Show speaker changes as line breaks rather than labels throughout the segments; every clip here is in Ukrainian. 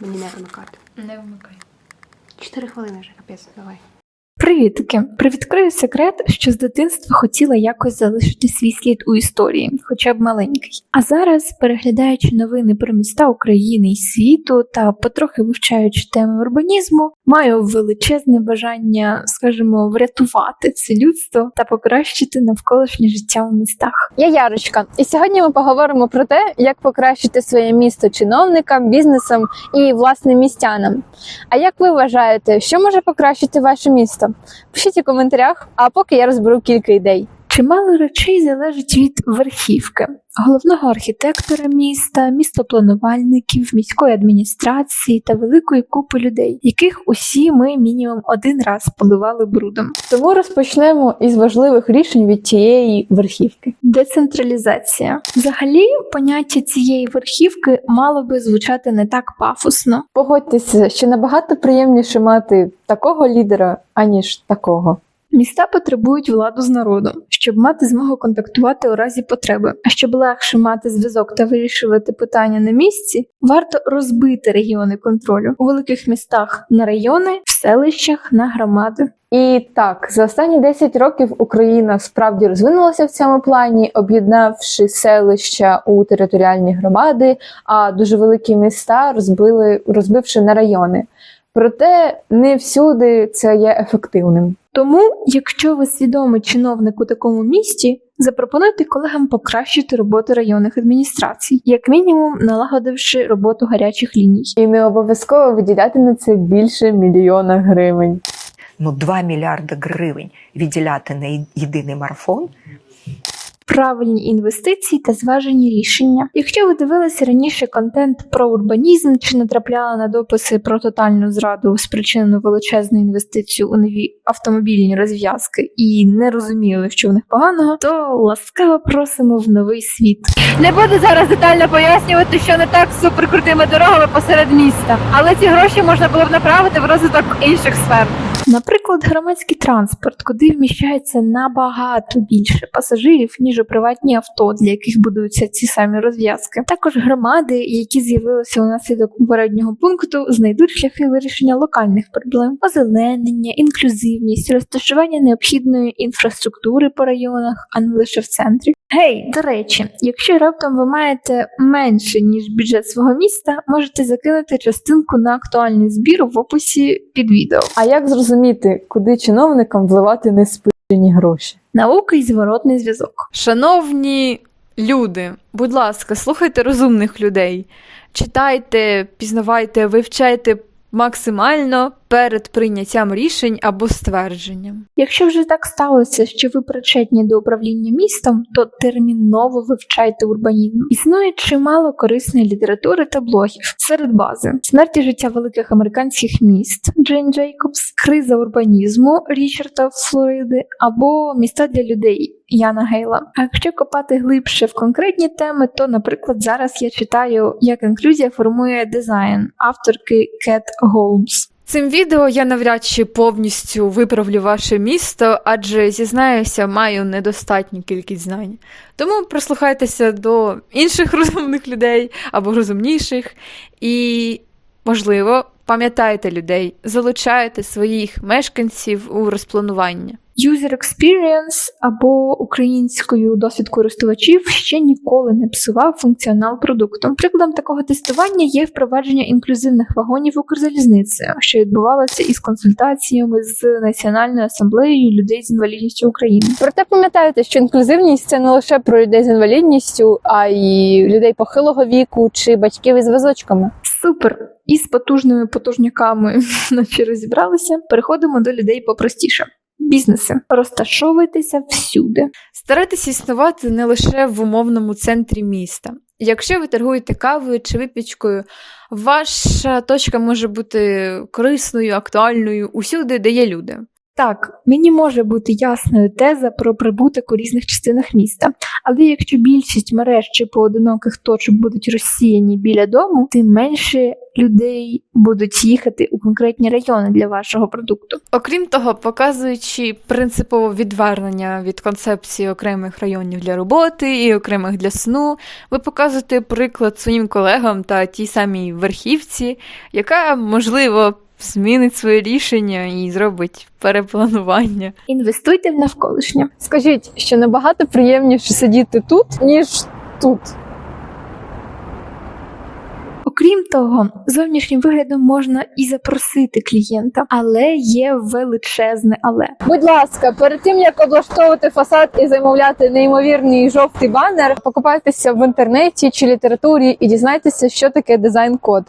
Мені не вимикати.
Не вмикай.
Чотири хвилини вже, капець, давай.
Привітки! Привідкрию секрет, що з дитинства хотіла якось залишити свій слід у історії, хоча б маленький. А зараз, переглядаючи новини про міста України і світу та потрохи вивчаючи теми урбанізму, маю величезне бажання, скажімо, врятувати це людство та покращити навколишнє життя у містах.
Я Ярочка, і сьогодні ми поговоримо про те, як покращити своє місто чиновникам, бізнесам і власним містянам. А як ви вважаєте, що може покращити ваше місто? Пишіть у коментарях, а поки я розберу кілька ідей.
Чимало речей залежить від верхівки, головного архітектора міста, містопланувальників, міської адміністрації та великої купи людей, яких усі ми мінімум один раз поливали брудом.
Тому розпочнемо із важливих рішень від тієї верхівки.
Децентралізація. Взагалі, поняття цієї верхівки мало би звучати не так пафосно.
Погодьтеся, що набагато приємніше мати такого лідера, аніж такого.
Міста потребують владу з народом, щоб мати змогу контактувати у разі потреби. А щоб легше мати зв'язок та вирішувати питання на місці, варто розбити регіони контролю у великих містах на райони, в селищах на громади.
І так, за останні 10 років Україна справді розвинулася в цьому плані, об'єднавши селища у територіальні громади, а дуже великі міста розбили, розбивши на райони. Проте не всюди це є ефективним.
Тому, якщо ви свідомий чиновник у такому місті, запропонуйте колегам покращити роботу районних адміністрацій, як мінімум налагодивши роботу гарячих ліній.
І не обов'язково виділяти на це більше мільйона гривень.
ну 2 мільярди гривень відділяти на єдиний марафон.
Правильні інвестиції та зважені рішення. Якщо ви дивилися раніше контент про урбанізм чи натрапляли на дописи про тотальну зраду спричинену величезну інвестицію у нові автомобільні розв'язки і не розуміли, що в них поганого, то ласкаво просимо в новий світ.
Не буду зараз детально пояснювати, що не так з суперкрутими дорогами посеред міста, але ці гроші можна було б направити в розвиток інших сфер.
Наприклад, громадський транспорт, куди вміщається набагато більше пасажирів, ніж у приватні авто, для яких будуються ці самі розв'язки. Також громади, які з'явилися унаслідок попереднього пункту, знайдуть шляхи вирішення локальних проблем: озеленення, інклюзивність, розташування необхідної інфраструктури по районах, а не лише в центрі. Гей, до речі, якщо раптом ви маєте менше ніж бюджет свого міста, можете закинути частинку на актуальний збір в описі під відео.
А як зрозуміти, куди чиновникам вливати неспущені гроші?
Наука і зворотний зв'язок.
Шановні люди, будь ласка, слухайте розумних людей, читайте, пізнавайте, вивчайте максимально перед прийняттям рішень або ствердженням.
Якщо вже так сталося, що ви причетні до управління містом, то терміново вивчайте урбанізм. Існує чимало корисної літератури та блогів серед бази смерті життя великих американських міст Джейн Джейкобс, криза урбанізму Річарда Флориди або міста для людей. Яна Гейла. А якщо копати глибше в конкретні теми, то, наприклад, зараз я читаю, як інклюзія формує дизайн авторки Кет Голмс.
Цим відео я навряд чи повністю виправлю ваше місто, адже зізнаюся, маю недостатню кількість знань. Тому прислухайтеся до інших розумних людей або розумніших, і, можливо, пам'ятайте людей, залучайте своїх мешканців у розпланування.
User Experience або українською досвід користувачів ще ніколи не псував функціонал продукту. Прикладом такого тестування є впровадження інклюзивних вагонів Укрзалізниці, що відбувалося із консультаціями з Національною асамблеєю людей з інвалідністю України.
Проте пам'ятайте, що інклюзивність це не лише про людей з інвалідністю, а й людей похилого віку чи батьків із візочками.
Супер! Із потужними потужняками наче розібралися. Переходимо до людей попростіше. Бізнеси розташовуйтеся всюди.
Старайтеся існувати не лише в умовному центрі міста. Якщо ви торгуєте кавою чи випічкою, ваша точка може бути корисною, актуальною усюди, де є люди.
Так, мені може бути ясною теза про прибуток у різних частинах міста, але якщо більшість мереж чи поодиноких точок будуть розсіяні біля дому, тим менше людей будуть їхати у конкретні райони для вашого продукту.
Окрім того, показуючи принципове відвернення від концепції окремих районів для роботи і окремих для сну, ви показуєте приклад своїм колегам та тій самій верхівці, яка, можливо, змінить своє рішення і зробить перепланування.
Інвестуйте в навколишнє.
Скажіть, що набагато приємніше сидіти тут, ніж тут.
Окрім того, зовнішнім виглядом можна і запросити клієнта, але є величезне але.
Будь ласка, перед тим як облаштовувати фасад і замовляти неймовірний жовтий банер, покупайтеся в інтернеті чи літературі і дізнайтеся, що таке дизайн-код.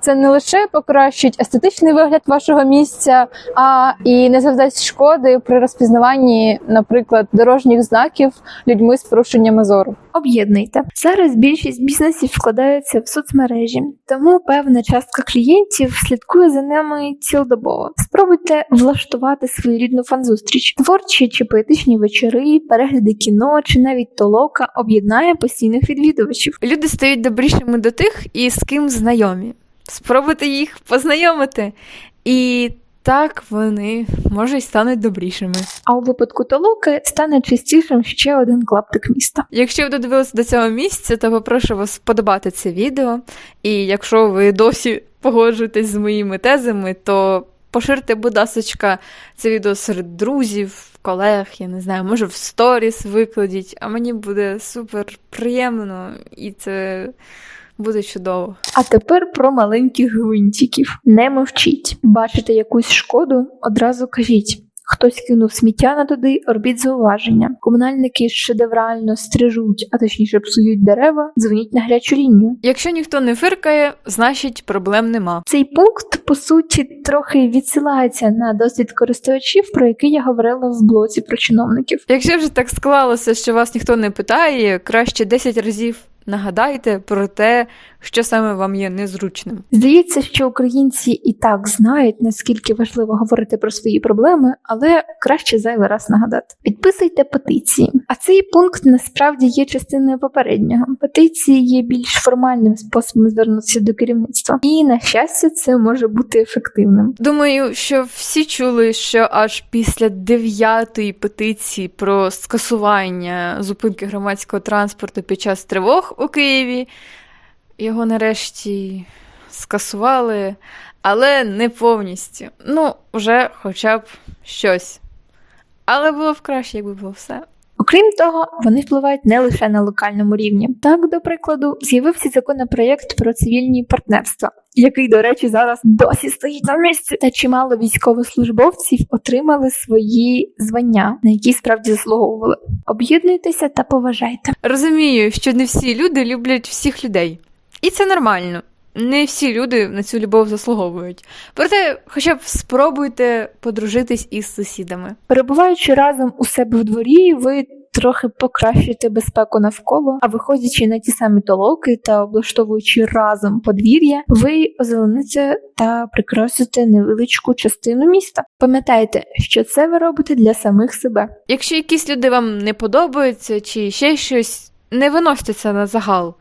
Це не лише покращить естетичний вигляд вашого місця, а і не завдасть шкоди при розпізнаванні, наприклад, дорожніх знаків людьми з порушеннями зору.
Об'єднуйте. Зараз більшість бізнесів вкладаються в соцмережі, тому певна частка клієнтів слідкує за ними цілодобово. Спробуйте влаштувати своєрідну фан-зустріч. Творчі чи поетичні вечори, перегляди кіно чи навіть толока об'єднає постійних відвідувачів.
Люди стають добрішими до тих, і з ким знайомі. Спробуйте їх познайомити. І так вони може й стануть добрішими.
А у випадку толоки стане частішим ще один клаптик міста.
Якщо ви додивилися до цього місця, то попрошу вас вподобати це відео. І якщо ви досі погоджуєтесь з моїми тезами, то поширте, будь ласочка, це відео серед друзів, колег, я не знаю, може в сторіс викладіть, а мені буде супер приємно і це буде чудово.
А тепер про маленьких гвинтиків. Не мовчіть. Бачите якусь шкоду, одразу кажіть. Хтось кинув сміття на туди, робіть зауваження. Комунальники шедеврально стрижуть, а точніше псують дерева, дзвоніть на гарячу лінію.
Якщо ніхто не фиркає, значить проблем нема.
Цей пункт, по суті, трохи відсилається на досвід користувачів, про який я говорила в блоці про чиновників.
Якщо вже так склалося, що вас ніхто не питає, краще 10 разів нагадайте про те, що саме вам є незручним.
Здається, що українці і так знають, наскільки важливо говорити про свої проблеми, але краще зайвий раз нагадати. Підписуйте петиції. А цей пункт насправді є частиною попереднього. Петиції є більш формальним способом звернутися до керівництва, і на щастя, це може бути ефективним.
Думаю, що всі чули, що аж після дев'ятої петиції про скасування зупинки громадського транспорту під час тривог у Києві його нарешті скасували, але не повністю. Ну, вже хоча б щось. Але було б краще, якби було все.
Окрім того, вони впливають не лише на локальному рівні. Так, до прикладу, з'явився законопроєкт про цивільні партнерства, який, до речі, зараз досі стоїть на місці. Та чимало військовослужбовців отримали свої звання, на які справді заслуговували. Об'єднуйтеся та поважайте.
Розумію, що не всі люди люблять всіх людей. І це нормально. Не всі люди на цю любов заслуговують. Проте, хоча б спробуйте подружитись із сусідами.
Перебуваючи разом у себе в дворі, ви трохи покращуєте безпеку навколо, а виходячи на ті самі толоки та облаштовуючи разом подвір'я, ви озелените та прикрасите невеличку частину міста. Пам'ятайте, що це ви робите для самих себе.
Якщо якісь люди вам не подобаються чи ще щось, не виносьте це на загал.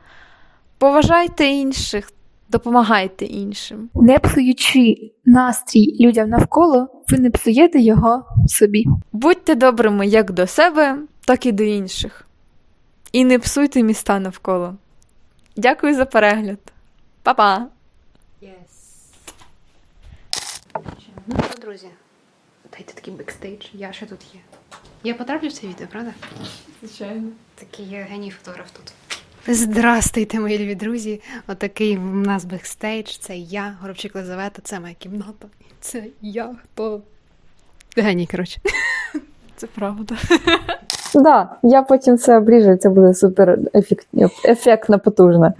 Поважайте інших, допомагайте іншим.
Не псуючи настрій людям навколо, ви не псуєте його собі.
Будьте добрими як до себе, так і до інших. І не псуйте міста навколо. Дякую за перегляд. Па-па!
Ну що, друзі, дайте такий бекстейдж. Я ще тут є. Я потраплю в це відео, правда?
Звичайно.
Такий я геній фотограф тут. Здрастуйте, мої любі друзі. Отакий в нас бекстейдж. Це я, Горобчик Лизавета, це моя кімната. Це я, хто. Геній, коротше.
Це правда.
Да, я потім це обріжу, це буде супер ефект, ефектно потужно.